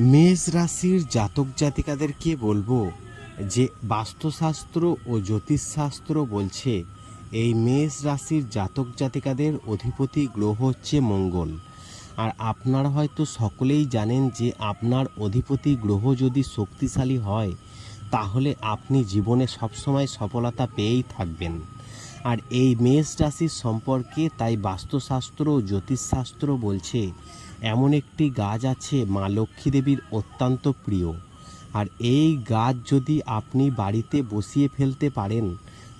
মেষ রাশির জাতক জাতিকাদেরকে বলব? যে বাস্তুশাস্ত্র ও জ্যোতিষশাস্ত্র বলছে, এই মেষ রাশির জাতক জাতিকাদের অধিপতি গ্রহ হচ্ছে মঙ্গল। আর আপনারা হয়তো সকলেই জানেন যে আপনার অধিপতি গ্রহ যদি শক্তিশালী হয়, তাহলে আপনি জীবনে সবসময় সফলতা পেয়েই থাকবেন। আর এই মেষ রাশির সম্পর্কে তাই বাস্তুশাস্ত্র ও জ্যোতিষশাস্ত্র বলছে, এমন একটি গাছ আছে মা লক্ষ্মী দেবীর অত্যন্ত প্রিয়। আর এই গাছ যদি আপনি বাড়িতে বসিয়ে ফেলতে পারেন,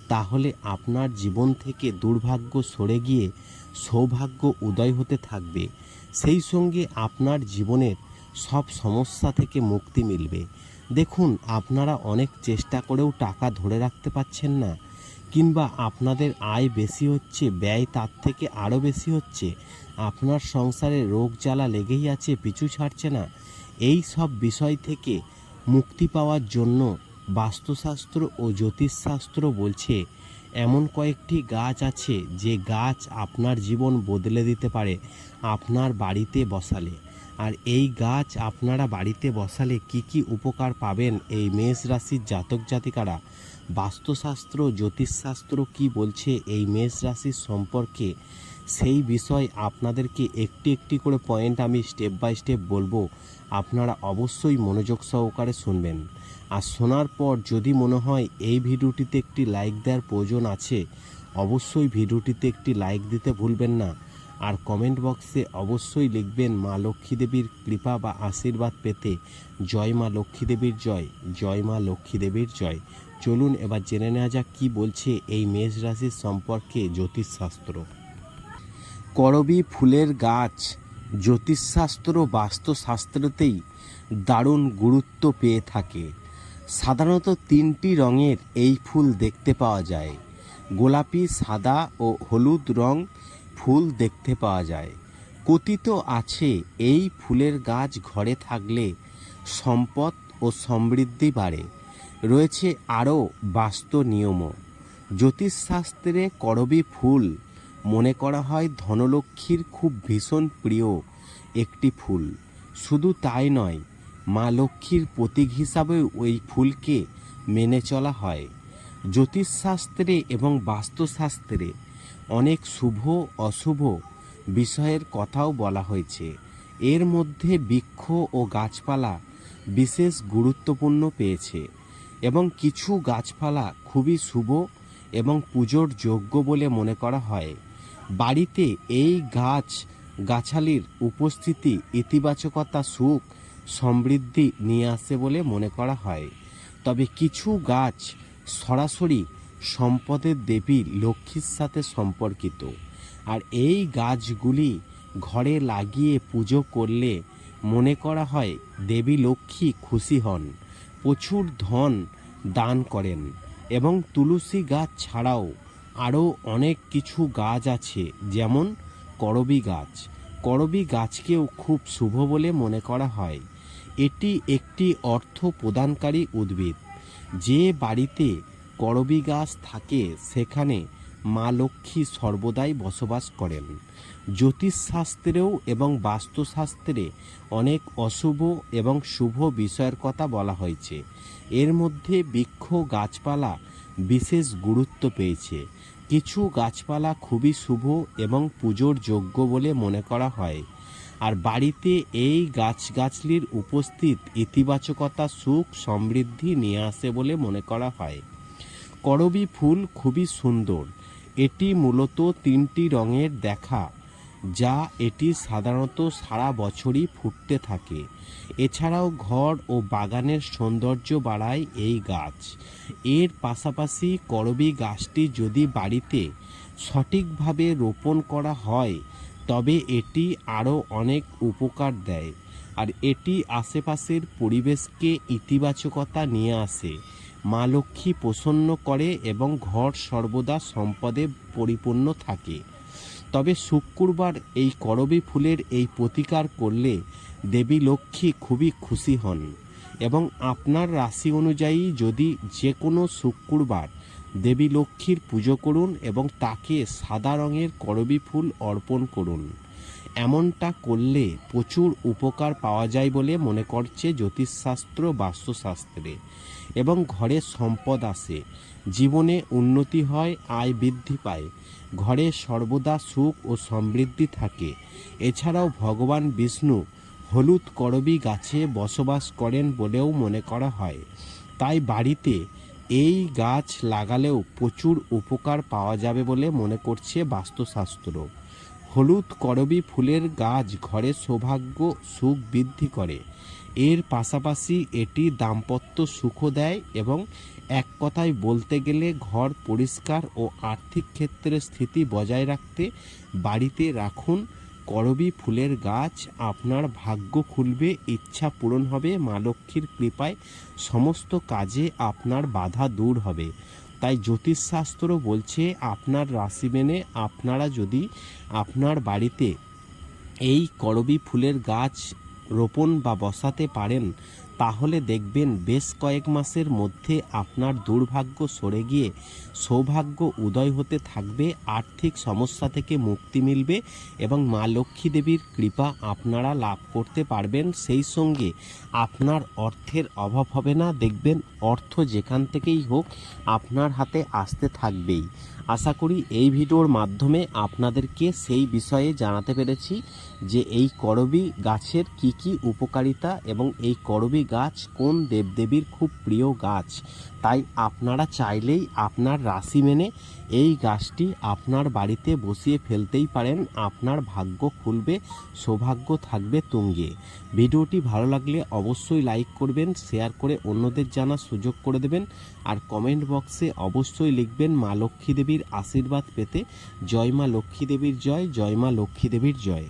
তাহলে আপনার জীবন থেকে দুর্ভাগ্য সরে গিয়ে সৌভাগ্য উদয় হতে থাকবে। সেই সঙ্গে আপনার জীবনের সব সমস্যা থেকে মুক্তি মিলবে। দেখুন, আপনারা অনেক চেষ্টা করেও টাকা ধরে রাখতে পারছেন না। কিংবা আপনাদের আয় বেশি হচ্ছে, ব্যয় তার থেকে আরও বেশি হচ্ছে, আপনার সংসারে রোগ জ্বালা লেগেই আছে, পিছু ছাড়ছে না। এই সব বিষয় থেকে মুক্তি পাওয়ার জন্য বাস্তুশাস্ত্র ও জ্যোতিষশাস্ত্র বলছে, এমন কয়েকটি গাছ আছে যে গাছ আপনার জীবন বদলে দিতে পারে, আপনার বাড়িতে বসালে। আর এই গাছ আপনারা বাড়িতে বসালে কি কি উপকার পাবেন এই মেষ রাশির জাতক জাতিকারা? বাস্তুশাস্ত্র, জ্যোতিষশাস্ত্র কি বলছে এই মেষ রাশির সম্পর্কে? সেই বিষয় আপনাদেরকে একটি একটি করে পয়েন্ট আমি স্টেপ বাই স্টেপ বলব। আপনারা অবশ্যই মনোযোগ সহকারে শুনবেন। আর শোনার পর যদি মনে হয় এই ভিডিওটিতে একটি লাইক দেওয়ার প্রয়োজন আছে, অবশ্যই ভিডিওটিতে একটি লাইক দিতে ভুলবেন না। আর কমেন্ট বক্সে অবশ্যই লিখবেন মা লক্ষ্মী দেবীর কৃপা বা আশীর্বাদ পেতে। জয় মা লক্ষ্মী দেবীর জয় জয় মা লক্ষ্মী দেবীর জয়। চলুন এবার জেনে নেওয়া যাক কী বলছে এই মেষ রাশির সম্পর্কে জ্যোতিষশাস্ত্র। করবি ফুলের গাছ, জ্যোতিষশাস্ত্র বাস্তুশাস্ত্রতেই দারুণ গুরুত্ব পেয়ে থাকে। সাধারণত তিনটি রঙের এই ফুল দেখতে পাওয়া যায়। গোলাপি, সাদা ও হলুদ রং ফুল দেখতে পাওয়া যায়। কথিত আছে, এই ফুলের গাছ ঘরে থাকলে সম্পদ ও সমৃদ্ধি বাড়ে। রয়েছে আরও বাস্তু নিয়মও। জ্যোতিষশাস্ত্রে করবি ফুল মনে করা হয় ধনলক্ষ্মীর খুব ভীষণ প্রিয় একটি ফুল। শুধু তাই নয়, মা লক্ষ্মীর প্রতীক হিসাবে ওই ফুলকে মেনে চলা হয়। জ্যোতিষশাস্ত্রে এবং বাস্তুশাস্ত্রে অনেক শুভ, অশুভ বিষয়ের কথাও বলা হয়েছে। এর মধ্যে বৃক্ষ ও গাছপালা বিশেষ গুরুত্বপূর্ণ পেয়েছে এবং কিছু গাছপালা খুবই শুভ এবং পুজোর যোগ্য বলে মনে করা হয়। বাড়িতে এই গাছ, গাছালির উপস্থিতি, ইতিবাচকতা, সুখ, সমৃদ্ধি নিয়ে আসে বলে মনে করা হয়। তবে কিছু গাছ সরাসরি সম্পদের দেবী লক্ষ্মীর সাথে সম্পর্কিত। আর এই গাছগুলি ঘরে লাগিয়ে পুজো করলে মনে করা হয় দেবী লক্ষ্মী খুশি হন, প্রচুর ধন দান করেন এবং তুলসী গাছ ছাড়াও আরও অনেক কিছু গাছ আছে, যেমন করবি গাছ। করবি গাছকেও খুব শুভ বলে মনে করা হয়। এটি একটি অর্থ প্রদানকারী উদ্ভিদ। যে বাড়িতে করবি গাছ থাকে, সেখানে মা লক্ষ্মী সর্বদাই বসবাস করেন। জ্যোতিষশাস্ত্রেও এবং বাস্তুশাস্ত্রে অনেক অশুভ এবং শুভ বিষয়ের কথা বলা হয়েছে। এর মধ্যে বৃক্ষ গাছপালা বিশেষ গুরুত্ব পেয়েছে। কিছু গাছপালা খুবই শুভ এবং পুজোর যোগ্য বলে মনে করা হয়। আর বাড়িতে এই গাছগাছলির উপস্থিত ইতিবাচকতা, সুখ, সমৃদ্ধি নিয়ে আসে বলে মনে করা হয়। করবি ফুল খুবই সুন্দর। এটি মূলত তিনটি রঙের দেখা, যা এটি সাধারণত সারা বছরই ফুটতে থাকে। এছাড়াও ঘর ও বাগানের সৌন্দর্য বাড়ায় এই গাছ। এর পাশাপাশি করবি গাছটি যদি বাড়িতে সঠিকভাবে রোপণ করা হয়, তবে এটি আরও অনেক উপকার দেয়। আর এটি আশেপাশের পরিবেশকে ইতিবাচকতা নিয়ে আসে। মা লক্ষ্মী প্রসন্ন করে এবং ঘর সর্বদা সম্পদে পরিপূর্ণ থাকে। তবে শুক্রবার এই করবী ফুলের এই প্রতিকার করলে দেবী লক্ষ্মী খুবই খুশি হন এবং আপনার রাশি অনুযায়ী যদি যে কোনো শুক্রবার দেবী লক্ষ্মীর পুজো করুন এবং তাকে সাদা রঙের করবী ফুল অর্পণ করুন। এমনটা করলে প্রচুর উপকার পাওয়া যায় বলে মনে করছে জ্যোতিষশাস্ত্র বাস্তুশাস্ত্রে এবং ঘরে সম্পদ আসে জীবনে উন্নতি হয়, আয় বৃদ্ধি পায়। ঘরে সর্বদা সুখ ও সমৃদ্ধি থাকে। এছাড়াও ভগবান বিষ্ণু হলুদ করবি গাছে বসবাস করেন বলেও মনে করা হয়। তাই বাড়িতে এই গাছ লাগালেও প্রচুর উপকার পাওয়া যাবে বলে মনে করছে বাস্তুশাস্ত্র। হলুদ করবি ফুলের গাছ ঘরে সৌভাগ্য সুখ বৃদ্ধি করে। এর পাশাপাশি এটি দাম্পত্য সুখও দেয় এবং এক কথায় বলতে গেলে ঘর পরিষ্কার ও আর্থিক ক্ষেত্রে স্থিতি বজায় রাখতে বাড়িতে রাখুন। করবি ফুলের গাছ আপনার ভাগ্য খুলবে, ইচ্ছা পূরণ হবে, মা লক্ষ্মীর কৃপায় সমস্ত কাজে আপনার বাধা দূর হবে। তাই জ্যোতিষশাস্ত্র বলছে আপনার রাশি মেনে আপনারা যদি আপনার বাড়িতে এই করবি ফুলের গাছ রোপণ বা বসাতে পারেন তাহলে দেখবেন বেশ কয়েক মাসের মধ্যে আপনার দুর্ভাগ্য সরে গিয়ে সৌভাগ্য উদয় হতে থাকবে, আর্থিক সমস্যা থেকে মুক্তি মিলবে এবং মা লক্ষ্মী দেবীর কৃপা আপনারা লাভ করতে পারবেন। সেই সঙ্গে আপনার অর্থের অভাব হবে না। দেখবেন অর্থ যেখান থেকেই হোক আপনার হাতে আসতে থাকবেই। আশা করি এই ভিডিওর মাধ্যমে আপনাদেরকে সেই বিষয়ে জানাতে পেরেছি যে এই করবি গাছের কি কি উপকারিতা এবং এই করবি গাছ কোন দেবদেবীর খুব প্রিয় গাছ? তাই আপনারা চাইলেই আপনার রাশি মেনে এই গাছটি আপনার বাড়িতে বসিয়ে ফেলতেই পারেন। আপনার ভাগ্য খুলবে, সৌভাগ্য থাকবে তুঙ্গে। ভিডিওটি ভালো লাগলে অবশ্যই লাইক করবেন, শেয়ার করে অন্যদের জানার সুযোগ করে দেবেন, আর কমেন্ট বক্সে অবশ্যই লিখবেন মা লক্ষ্মী দেবীর আশীর্বাদ পেতে। জয় মা লক্ষ্মী দেবীর জয় জয় মা লক্ষ্মী দেবীর জয়।